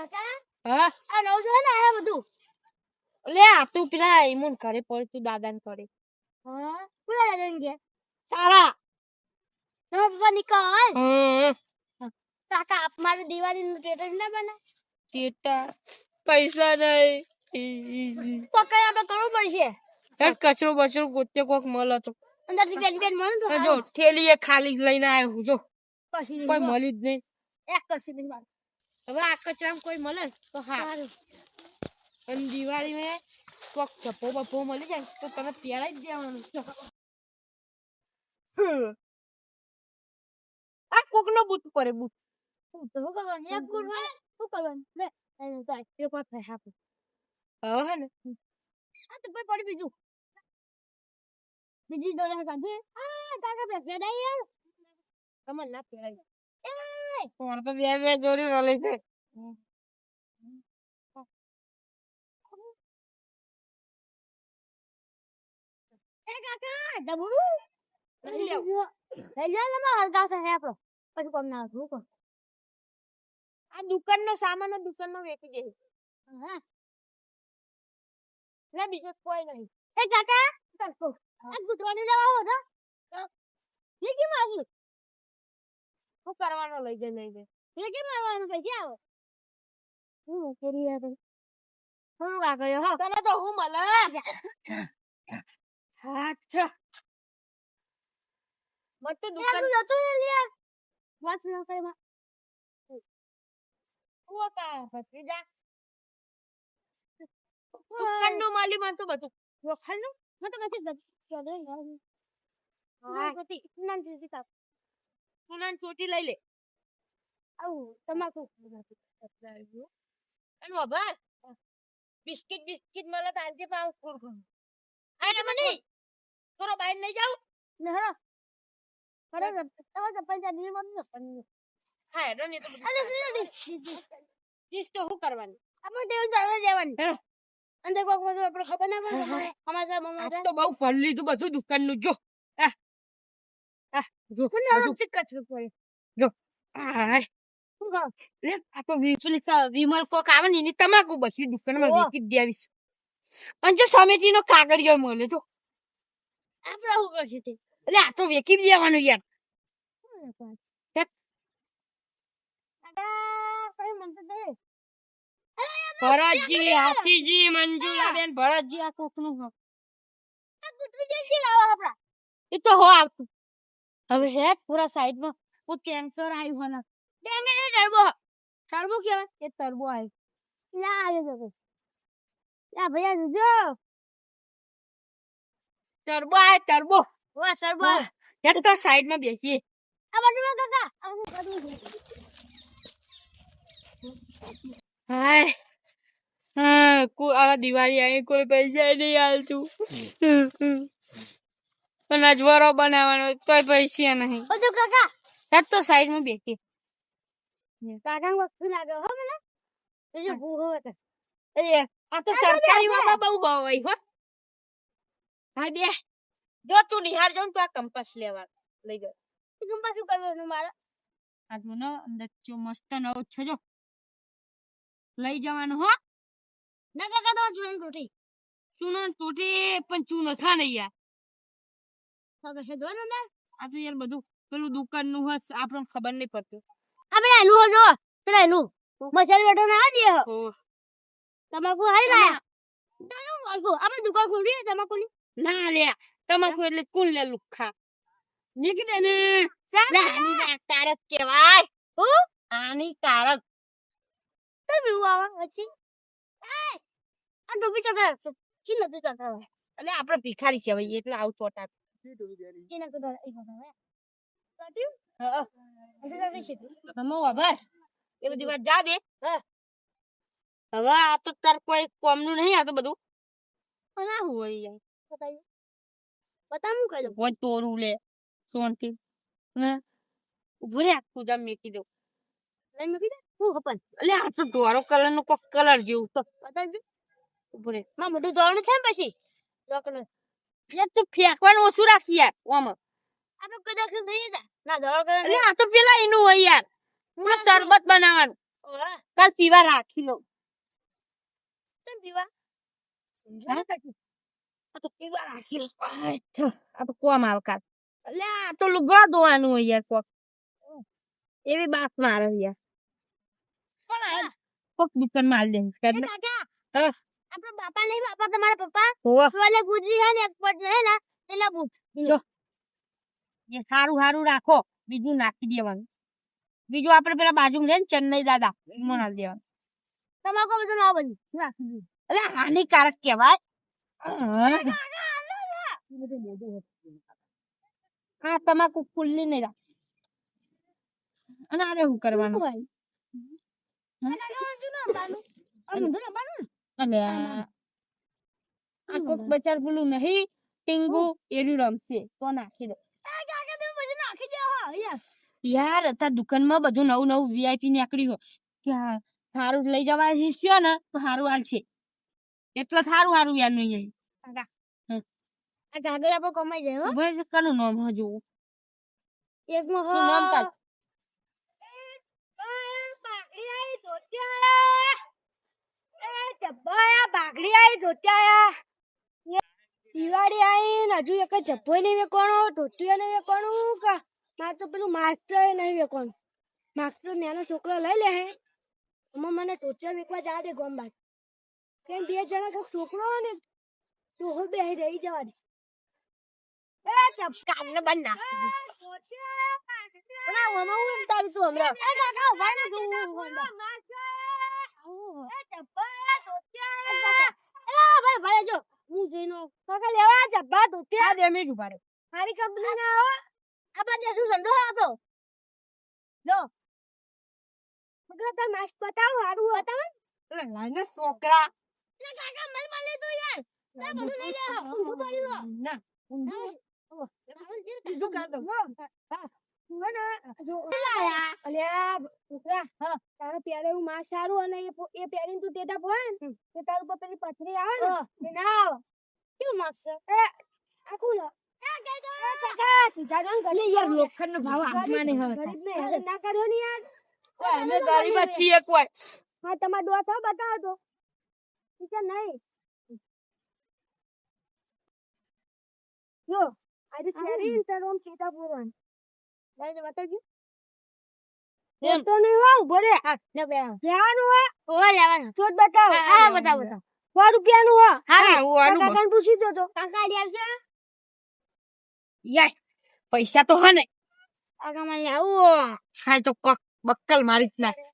કાકા હા? આ નવું છે ને આ બધું. લે આ તું પેલા ઈમુન ઘરે પડ તું દાદા ને કરે હા? પૂરા દાદા ને ગયા તારા. તમારા પપ્પા નીકળ કાકા આપ મારે દિવાળી નું સ્ટેટસ ના બને ટેટા પૈસા નહીં. પકડ આપણે કરવું પડશે. હેડ કચરો બચરો ગોતે કોક મળે તો. અંદરથી મળે તો જો થેલી એ ખાલી લઈને આવ્યો હું જો. કોઈ મળી જ નહીં. એક કશું નહીં હવે આ કચરામાં કોઈ મળે ને તો હા. સારું. અને દિવાળી માં કોક ચપ્પો બપ્પો મળી જાય તો તમે પહેરાઈ જ દેવાનું. આ કોક નો બૂટ પડે બૂટ. શું કરવાનું? એક ગુણ હોય શું કરવાનું? લે એનું તો એક વાર થાય આપે. હવે ને? આ તો પછી પડી બીજું. બીજી દોડે કાઢી. આ કાકા બે ફેડાઈ યાર તમારે ના પહેરાય. એ તમારે તો બે બે જોડી રલે છે. એ કાકા ડબડું લઈ લેવું. લઈ જા તમે હલકા છે આપણો પછી કોમ ના શું કોમ આ દુકાન નો સામાન દુકાનમાં વેચી દે હા લે બીજો કોઈ નહીં એ કાકા કાકો આ ગુતરાની લેવા હો તો એ કેમ આવ્યું શું કરવાનો લઈ જાય લઈ જાય એ કેમ આવવાનું પૈસા આવો હું કરી યાર હું કાકા હો? તને તો હું મળે? અચ્છા મત તો દુકાન તું જતો યાર વાત ન કરે માં ઓ કા ભત્રીજા? દુકાનનું માલી માં તો બધું તો કશું ચાલે યાર ના પ્રતિ ના જીતી કા સુનાન ચોટી લઈ લે. આવું તમાકુ. અને વભાર બિસ્કિટ બિસ્કિટ મળે તો આજે પાવ કોણ કોણ આ ને મને કરો બહાર લઈ જાવ ને હા અરે તમારે તો પૈસા નહીં મળે હા હેડો ને તો અરે સીધી તો શું કરવાની આપણે દેવ ચાલે જવાનું હેરો. અંદર કોક બધું આપણે ખબર ના પડે અમારા આ મમ્મા તો બહુ ફળ લીધું બધું દુકાનનું જો આ જો જો જ વિમલ કોક આવે ને એની તમાકુ બસી દુકાનમાં વેચી દેવીશ. અને જો સમિતિ નો કાગળિયો મળે તો આપણે શું કરશે તે? એટલે આ તો વેચી દેવાનું યાર. કાકા કઈ મનતો દે. ભરતજી હાથીજી મંજુલાબેન ભરતજી આ કોકનું એ તો હો આવતું. હવે હે પૂરા સાઈડમાં કેન્સર આવ્યું ડેંગે ને ટર્બો ટર્બો કેવાય એ ટર્બો આવ્યું લા આવ્યો તો લા ભૈયા જો ટર્બો આવ્યો ટર્બો વાહ સરબો યાર તો સાઈડમાં બેસીએ. આ બાજુમાં કાકા આ બાજુ હાય. હા આ દિવાળી આવી કોઈ પૈસા નહીં હાલતું પણ અજવારો બનાવવાનો તોય પૈસા નહીં. તો કાકા. તો સાઈડમાં બેસીએ. લાગે હો મને? જો એ આ તો સરકારી માં બહુ હોય હો. હા બે. જો તું નિહાર જાઉં તો આ કંપાસ લેવા લઈ જાવ તું કંપા શું કરવાનું મારે? આ જો અંદર ચો મસ્ત નવો છે જો. લઈ જવાનું હો. ના કાકા તો જોઈને રોટી ચૂનો તૂટી પણ ચૂનો થા ને યાર. છે દોનો ને? આ તો યાર બધું પેલું દુકાનનું હસ આપણને ખબર નહીં પડતું. આપણે એનું હો જો. પેલા એનું મસાલ બેઠો ના દે. તમાકુ હારી લાયા? વાગો આપણે દુકાન ખોલી તમાકુ ની ના લે તમાકુ એટલે કુલ લે લુખા. નીકળે ને. આની તારક કેવાય હું? તારક. તો બીવું આવા પછી? આ ટોપી ચકા કી નથી ચકા એટલે આપણે ભિખારી કહેવાય એટલે આવું ચોટા કી નથી ચકા એ બધા કાટ્યું હા. મમ્મો આભાર એ બધી વાત જા દે. હવે આ તો તાર કોઈ કોમનું નહીં આ તો બધું. પણ હોય યાર બતાવ્યું બતાવું કહી દો કોઈ તોરું લે. સોનથી ને ઊભો રે આખું જામ મેકી દઉં લઈને મૂકી દે હું હપન? એટલે આ તો કલરનું કોક કલર જેવું તો બતાવી ઊભો રે. માં મોટું દોડનું છે ને પછી? દોકલ એટલે તું ફેંકવાનું ઓછું રાખી યાર ઓમાં. આપણે કદાચ નહીં હતા ના દોડ કરે એટલે આ તો પેલા એનું હોય યાર. પેલું શરબત બનાવવાનું. કાલ પીવા રાખી લો કેમ પીવા? હા? આ તો પીવા રાખી લો અચ્છા, આ તો કોમ આવે કાલ. અલ્યા આ તો લુગડા ધોવાનું હોય યાર કોક. એવી બાત મારે યાર. પણ આ કોક દુકાન માલ દે કાકા હા. આપણો બાપા નહીં બાપા તમારા પપ્પા પેલે ગુજરી હે ને એક પટ હે ને પેલા બૂટ. જો. એ સારું સારું રાખો. બીજું નાખી દેવાનું. બીજું આપણે પેલા બાજુમાં રહે ને ચેન્નઈ દાદા એમાં નાખી દેવાનું તમાકુ બધું ના બધું નાખી દીધું એટલે હાનિકારક કહેવાય. હા. તમાકુ ખુલ્લી નહીં રાખ અને આને શું કરવાનું? હોય કાકા હજુ ના બાનું આ બધું ના બાનું અને આ કોક બચાર પેલું નહીં. ટીંગુ એનું રમશે. તો નાખી દો. યાર અત્યારે દુકાનમાં બધું નવું નવું વીઆઈપી નીકળ્યું કે સારું લઈ જવા હિસ્યો ને તો સારું હાલ છે. એટલે સારું સારું યાર નહીં આ કાગળ આપણે કમાઈ જાય હો. રહી કનું નામ હજુ એકમાં હો. નામ કાઢ. બાકડી આઈ ધોત્યા એ જબ્બા બાકડી આઈ ધોત્યા દિવાળી આઈ ને હજુ એક જબ્બો નહીં વેકોણો ધોતિયો નહીં વેકોણું કે? મારે તો પેલું માસ્ટર નહીં વેકોણું માસ્ટર નાનો છોકરો લઈ લે હે. એમાં મને ધોતિયો વેકવા જવા દે ગોમ બાદ કેમ બે જણા કોક છોકરો હોય ને તો હું બે રહી જવા દે કામને બંધ નાખ. હું જઈનો કાકા લેવા જબ્બા ધોતિયા આ ડેમેજ ઊભા રહે. મારી કંપની ના આવો. આપા દેશું સંડો હતો? જો. કાકા માસ્ક બતાવો હારું બતાવો એટલે લાઈને છોકરા. લે કાકા મને મળે તો યાર. તે બધું લઈ લે ઊંધું પડ્યું ના ઊંધું બીજું કાઢ. દો. તારે સારું અને એ પહેરીને તું ટેટા પોય ને તો તારું ઉપર પેલી પથરી આવે ને ના આવે. કેવું એ આખું લો એ કાકા સીધા જાઓ ને એટલે ગરીબ યાર ને. લોખંડનો ભાવ આસમાને હવે ગરીબ ને હેરાન ના કર્યો ને યાર ઓય, અમે ગરીબ જ છીએ કોઈ હા તમારે દોત હો બતાવો બતાવો. હા બતાવો બતાવો. સો રૂપિયાનું હો હા હું પૂછી દો તો કાકા યાર પૈસા તો હને આગા માં આવું. હા તો કોક બક્કલ મારી જ નાખ.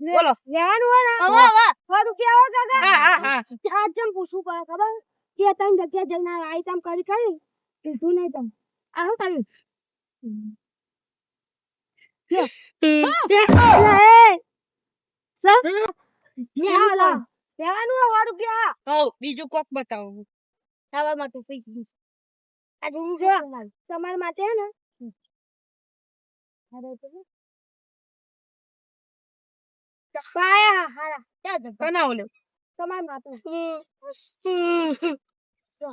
બોલો. લેવાનું હોય ને? હવે હવે. થોડું કેવો કાકા. હા હા હા. આજ જેમ પૂછવું પડે ખબર? કે ત્રણ જગ્યા જઈને આઈ તમ કરી કરી કીધું નહીં તમ. કર્યું? લેવાનું હો હઉ બીજું કોક બતાવો. ખાવા માટે આ જોવું જો તમારા. માટે હે ને? પાયા હારા. બનાવો તમારા માટે. જો.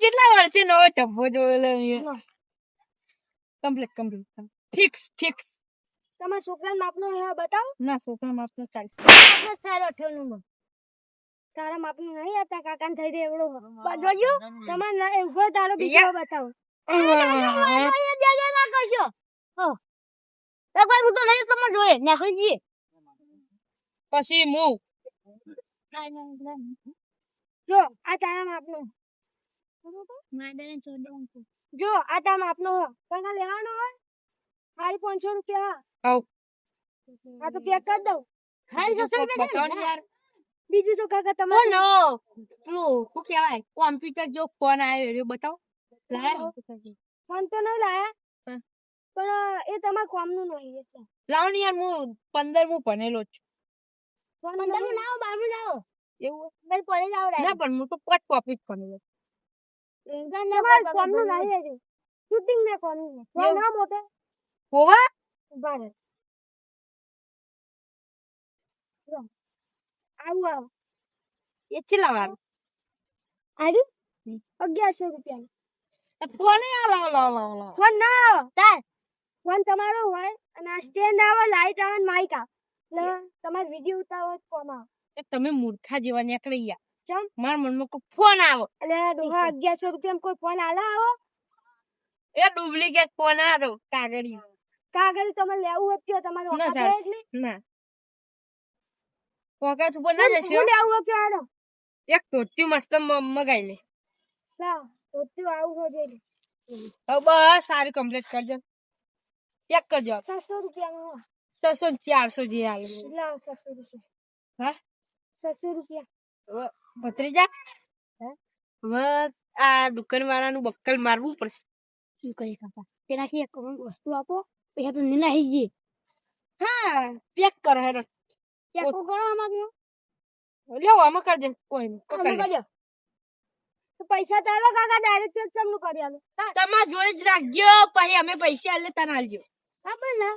જેટલા વર્ષે નવો ચપ્પો જોયેલો કમ્પ્લીટ કમ્પ્લીટ ફિક્સ ફિક્સ તમારા છોકરાના માપનો હે બતાવો. ના છોકરા માપનો ચાલશે. સારો અઠ્ઠાણું તારા માપનું નહીં હતા કાકા થઈ દે એવડો જોજો તમારે ના ઊભો તારો બીજો બતાવો. ના કરશો. હો. એકવાર હું તો લઈ સમજ જોઈએ પછી હું જો આ તારા માપનો જો આ તારા માપનો હો. લેવાનો હોય? સાડી પાંચસો રૂપિયા. આ તો પેક કરી દઉં. સાડી છસો રૂપિયા બીજું તો કાકા ઓ તમારે નો પેલું શું કહેવાય? કોમ્પ્યુટર જો ફોન આવ્યો એ બતાવો. લાયા? ફોન તો નહીં લાયા પણ એ તમારા કોમનું નહીં એટલે. લાવ ને યાર હું પંદર હું ભણેલો જ છું. ફોન પંદરનું લાવો. બારનું લાવો એવું? મેં પડે જ આવડે ના પણ હું તો પાંચ કોપી જ ભણેલો તમારે કોમનું લાવી દેજો. શૂટિંગ ને કોમનું ને. ફોન? ના મોટે હોવા? જો. આવું. એ કેટલા વાર આડી? અગિયારસો રૂપિયા. ફોન આ લાવ લાવ લાવ લાવ ફોન ના તાર. ફોન તમારો હોય અને આ સ્ટેન્ડ આવે લાઈટ આવે માઇક આવે. તમારે વીડિયો ઉતારવો જ આવે. તમે મૂર્ખા જેવા નીકળી ગયા. ચમ? મારા મનમાં કોઈ ફોન આવો. એટલે ડોહા અગિયારસો રૂપિયા કોઈ ફોન આલા આવો? એ ડુપ્લિકેટ ફોન આવો કાગળી કાગળ તમારે લેવું હતું તમારે ના વખત ચાલે. હોય જ નહીં. ના પોકેટ ઉપર ના જશે? શું લેવું હોય આનો એક ધોતી મસ્ત મગાઈ લે. લાવ ધોતી આવું છે હવે બસ સારી કમ્પ્લીટ કરજો. એક કરજો છસો રૂપિયાનું છસો ને ચારસો જે આવે લાવ 600 રૂપિયા. હા? 600 રૂપિયા. ભત્રીજા? હવે આ દુકાન વાળાનું બક્કલ મારવું પડશે. શું કરી કાકા? પેલાથી એક વસ્તુ આપો પછી તો નીલા હઈ ગઈ. હા પેક કરો હેરો ત્યાં ગણો આમાં લેવો આમાં કરજે કોઈ નહીં આમાં કરજો તો પૈસા તારો કાકા ડાયરેક્ટ કરી આલો. તમારા જોડે જ રાખજો પછી અમે પૈસા આલે તને આલજો. બરાબર ને.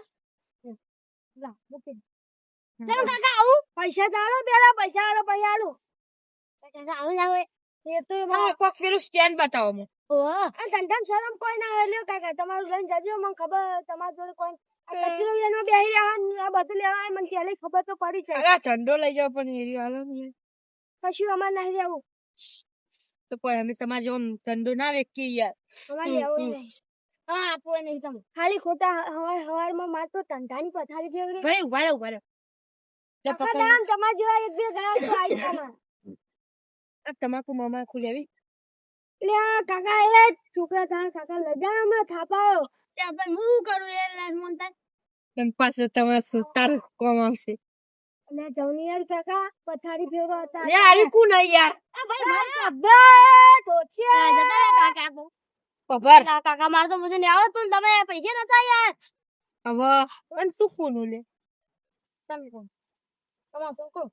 લા મૂકી. કાકા આવું. પૈસા તારો પેલા પૈસા આલો પછી આલો. કાકા આવું એ તો હા કોક પેલું બતાવો મને. ધંધામાં શરમ કોઈ ના હોય. કાકા તમારું લઈને જજો મને ખબર તમારા જોડે કોઈ કચરો એનો બેહી રહેવાનું આ બધું લેવા મને પહેલે ખબર તો પડી જાય. અરે લઈ જાવ પણ એરી હાલો ને કશું અમારે નહીં રહેવું તો કોઈ અમે તમારે જેવો ઝંડો ના વેચીએ યાર. અમારે હમ, નહીં. હા આપવો નહીં તમે. ખાલી ખોટા હવાર હવારમાં માર તો ધંધાની પથારી ફેરવી ભાઈ ઊભા રહો રહો. તમારા જેવા એક બે ગયા તો આવી તમાકુ મામા ખુલેવી એટલે આ કાકા એ છોકરા તારા કાકા લજામાં થાપાઓ ત્યાં પણ હું કરું એ લાઈફ મોનતા એમ પાસે તમારે સુતાર કોમ આવશે. અને જવની યાર કાકા પથારી ફેરો હતા. લે આરી કુ ન યાર? આ ભાઈ મારા અબ્બા ધોતિયા જતા રે કાકા કો પભાર. કાકા માર તો બધું ને આવતું ને તમે પૈસા નતા યાર હવે અન શું કોનું લે તમે કોણ તમારો છોકરો?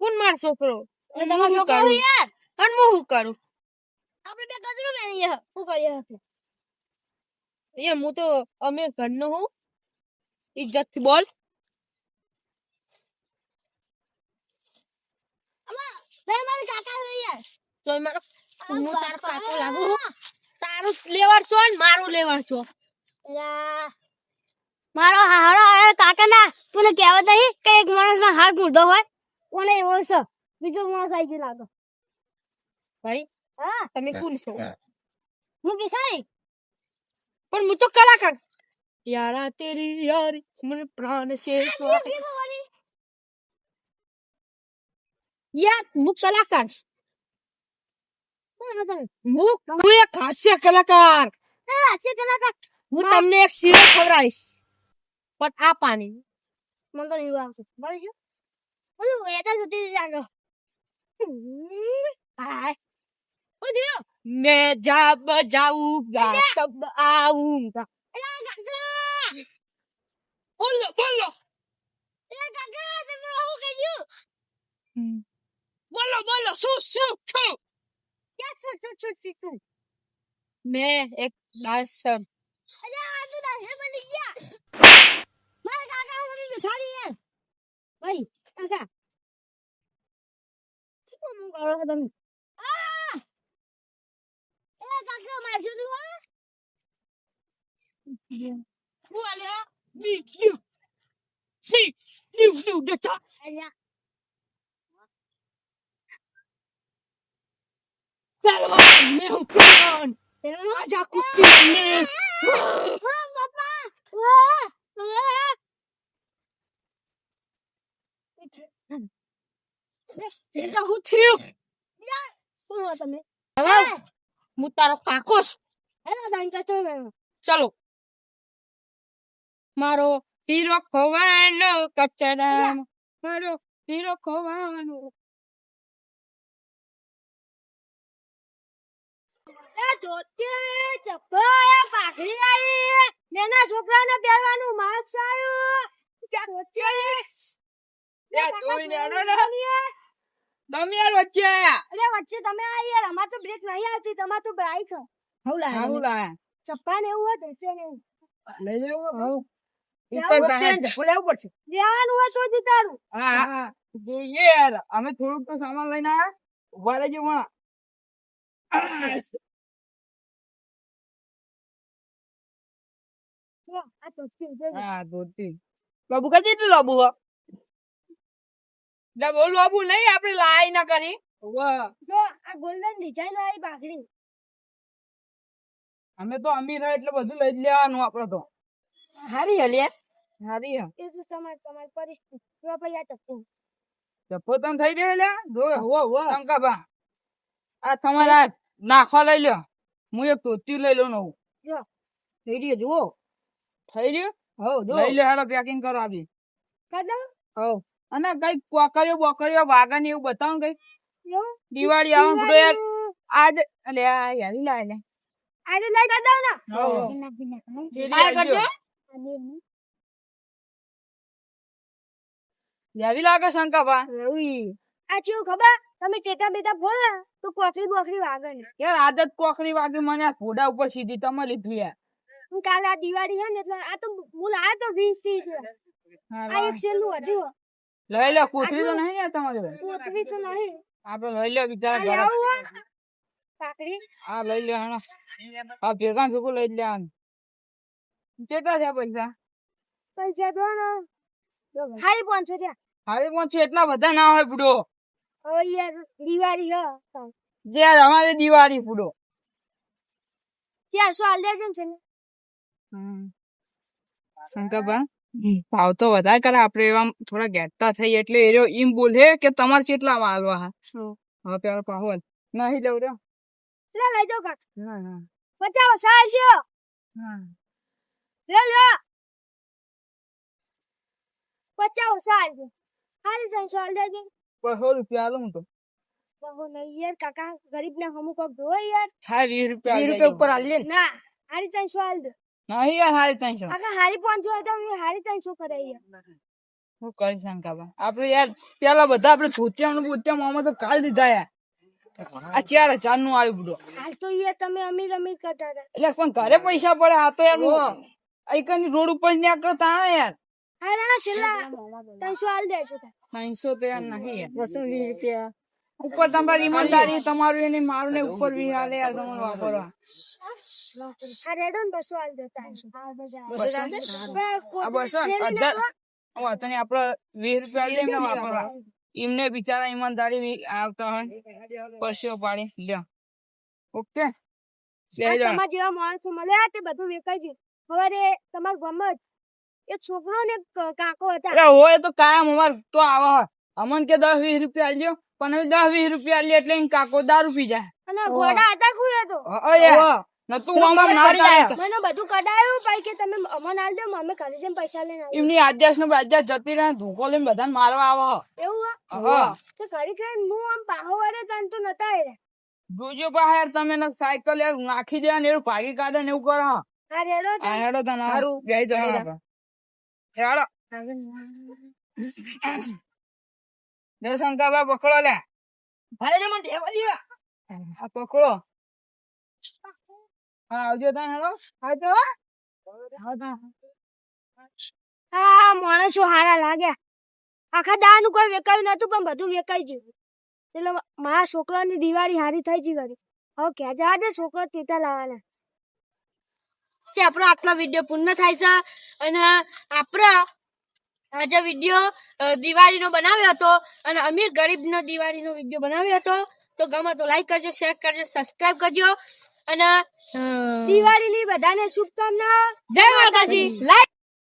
કોણ માર છોકરો? તમારો છોકરો કરું? યાર? અને હું કરું? આપણે બે કચરો મેલીએ હું કરી આપણે અહીંયા હું તો અમે ઘરનો હું. ઇજ્જતથી બોલ મારે તારો છું. ને લેવડ છો. મારો હારો હવે કાકા ના તું કહેવત નહીં કે એક માણસ નો હાથ મૂર્ધો હોય. કોને એવો છે? બીજો માણસ આવી ગયો લાગે ભાઈ હા. તમે કુલ છો હું. ભિખારી પણ હું તો કલાકાર. યારા તેરી યારી મને પ્રાણ છે યાર હું કલાકાર. છું. હું હું એક હાસ્ય કલાકાર. હું તમને એક શીરો ખવડાવીશ. પણ આ પાણી. મને તો નહીં ગયું ઓલું એ તો જતી હાય. मैं जब जाऊंगा तब आऊंगा એલા કાકા बोलो बोलो એલા કાકા તમે આવું કહ્યું बोलो बोलो सु सु सु ક્યાં છો છો છો છો છો मैं एक डांसर અલ્યા આ તો દાહે બની ગયા મારા કાકા તમે ભિખારી યાર ભાઈ કાકા શું કામ કરો છો તમે Voilà, mes yeux. C'est les yeux de ta Salva, meu cão! Mas já costumei! Papá! હું થયું શું તમે હવે હું તારો કાકોશ એનો સંકેત ચલો મારો હીરો ખોવાનો કચરા. મારો હીરો ખોવાનો. છોકરાને પહેરવાનું આવ્યું. તમે યાર વચ્ચે આયા. અરે વચ્ચે તમે આ યાર. અમાર તો બ્રેક નહીં આવતી. તમાર તો હાઉ લાયા. ચપ્પા ને એવું હોય ને લઈ લેવું હા હા યાર અમે થોડુંક તો સામાન લઈને આવ્યા ઊભા રહેજો પણ લાબુ નહીં આપણે લાઈ ના કરી. વાળી અમે તો અમીર એટલે બધું લઈ જ લેવાનું આપડે તો. હારી હલે હારી હ. એ તો તમાર તમાર પરિસ્થિતિ. જો ભાઈ આ તો જપ્પો તને થઈ ગયો લે જો. હો હો શંકાબા. આ તમારા નાખવા લઈ લ્યો. હું એક ધોતી લઈ લઉં નવું જો. થઈ રહ્યો જુઓ. થઈ રહ્યું હો લઈ લે હાલો પેકિંગ કરો આવી. કદમ હો. અને કઈ કોકરીઓ બોકરીઓ વાગન એવું બતાવો કઈ દિવાળી આવવાનું બધું યાર આજ અલે આ યાર લાય લે. આજે લઈ કદમ ને. હો યારી લાગે શંકાબા આ ચેવું ખબર તમે ટેટા બેટા બોલે તો કોકરી બોકરી વાગે ને યાર આદત કોકરી વાગે મને આ ઘોડા ઉપર સીધી તમે લીધી યાર હું કાલે આ દિવાળી હે ને એટલે આ તો હું લાયા તો વીસથી છે આ એક છેલ્લું હતું લઈ લે કોથળી તો નહીં યાર તમારે જોડે? તો નહીં આપડે લઈ લે બિચારા જરા લેવું આ લઈ લે હા આ ભેગા ભેગું લઈ લે લેવાનું કેટલા થયા પૈસા? પૈસા દો ખાલી પાંચસો થયા. હારી પહોંચે એટલા બધા ના હોય બુડો. હવે યાર દિવાળી હ જે અમારે દિવાળી બુડો. ચારસો હાલ દેજો છે ને શંકરબા ભાવ તો વધારે કરે આપડે એવા થોડા ઘેરતા થઈ એટલે એ રહ્યો એમ બોલે કે તમારે કેટલા વાળવા હા? પેલો પાહોલ નહીં લઉં રે ચલા લઈ ના પચાસ છે હા. લે લે પચાસ સાલ છે ખાલી ત્રણસો હાલ દેજો બસો રૂપિયા હું તો. બહુ નહીં યાર કાકા ગરીબ ને અમુક જોવે યાર. હા વીસ રૂપિયા વીસ રૂપિયા ઉપર આલી ના? હારી ત્રણસો હાલ દે. નહીં યાર હારી ત્રણસો. કાકા હારી હતા મેં હારી ત્રણસો કરે યાર. હું કરી શંકાબા આપડે યાર પેલા બધા આપડે ધોતિયા બોતિયા મોમાં તો કાલ દીધા યાર. આ ચાર હજારનું આવ્યું બધું. હાલ તો યાર તમે અમીર અમીર કરતા હતા. એટલે પણ ઘરે પૈસા પડે આ તો યાર આઈકન રોડ ઉપર નીકળતા તા યાર. હા ના છેલ્લા ત્રણસો હાલ દેજો ત્રણસો તો યાર નહીં યાર. બસો વીસ રૂપિયા. ઉપર તમારી ઈમાનદારી તમારું એને મારું ને ઉપર વીસ હાલે યાર તમારે વાપરવા. આ રેડો ને બસો હાલ દે ત્રણસો. આ બસો હજાર વાંચો ને આપડે વીસ રૂપિયા દે એમને વાપરવા. એમને બિચારા ઈમાનદારી વી- આવતા હોય પશીઓ પાડી. લ્યો. ઓકે? તમારા જેવા માણસો મળ્યા તે બધું વેચાઈ છે સવારે તમારા ગમત એક છોકરો ને કાકો હતા. અરે હોય તો કાયમ અમાર તો આવા હોય. અમન કે દસ વીસ રૂપિયા લ્યો પણ હવે દસ વીસ રૂપિયા લે એટલે કાકો દારૂ પી જાય. અને ઘોડા હતા ખુએ તો? નતું આમાં ના મને બધું કઢાયું ભાઈ કે તમે અમને દો ઘરે જઈને પૈસા લઈને આવીએ. એમની આદ્યાસ ને આદ્યાસ જતી રહે ધોકો લઈને બધાને મારવા આવો. એવું હે? તો હું આમ પાહો વાળે જાણ તો નતા જોજો પા યાર તમે સાયકલ યાર નાખી દે ને એવું ભાગી કાઢે ને એવું કરો. હા રેડો. આ તને હેડો જય શંકરબા પકડો લે. આ પકડો. હા આવજો તા હેડો આવજો હા હા માણસો હારા લાગ્યા. આખા દાનું કોઈ વેકાયું નતું પણ બધું વેકાઈ ગયું. એટલે મારા છોકરાની દિવાળી હારી થઈ ગઈ હવે ક્યાં જવા દે? છોકરો ટેટા લાવવાના. તે આપણો આટલો વીડિયો પૂર્ણ થાય છે. અને આપણો આજે વીડિયો દિવાળીનો બનાવ્યો હતો અને અમીર ગરીબનો દિવાળીનો વીડિયો બનાવ્યો હતો તો ગમે તો લાઈક કરજો શેર કરજો સબસ્ક્રાઇબ કરજો. અને દિવાળીની બધાને શુભકામના. જય માતાજી. લાઈક